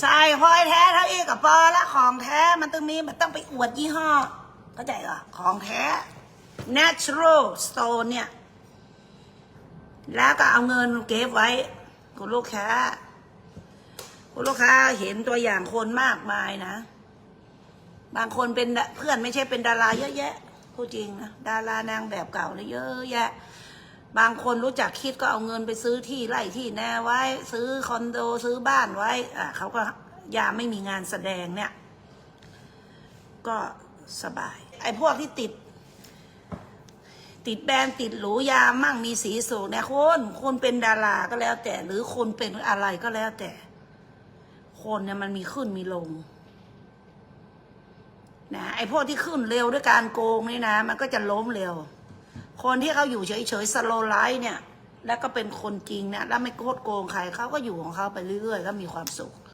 ใส่ห้อยแท้เท่าอีกกับปอละของแท้มันต้องมีมันต้องไปอวดยี่ห้อเข้าใจเหรอของแท้ natural stone เนี่ย แล้วก็เอาเงินเก็บไว้ คุณลูกค้า คุณลูกค้าเห็นตัวอย่างคนมากมายนะ บางคนเป็นเพื่อนไม่ใช่เป็นดาราเยอะแยะพูดจริงนะดารานางแบบเก่าเลยเยอะแยะ บางคนรู้จักคิดก็เอาเงินไปซื้อที่ไร่ที่แน่ไว้ ซื้อคอนโดซื้อบ้านไว้อะเขาก็ยามไม่มีงานแสดงเนี่ย ก็สบาย ไอ้พวกที่ติด ติดแบรนด์ติดหรูยามั่งมีสีสูงเนี่ยคุณคุณเป็นดาราก็แล้วแต่ หรือคุณเป็นอะไรก็แล้วแต่ คนเนี่ยมันมีขึ้นมีลงนะไอ้พวกที่ขึ้นเร็วด้วยการโกงนี่นะ มันก็จะล้มเร็ว คนที่เขาอยู่เฉยๆสโลไลฟ์เนี่ย แล้วก็เป็นคนจริงเนี่ยแล้วไม่โคดโกงใครเขาก็อยู่ของเขาไปเรื่อยๆก็มีความสุข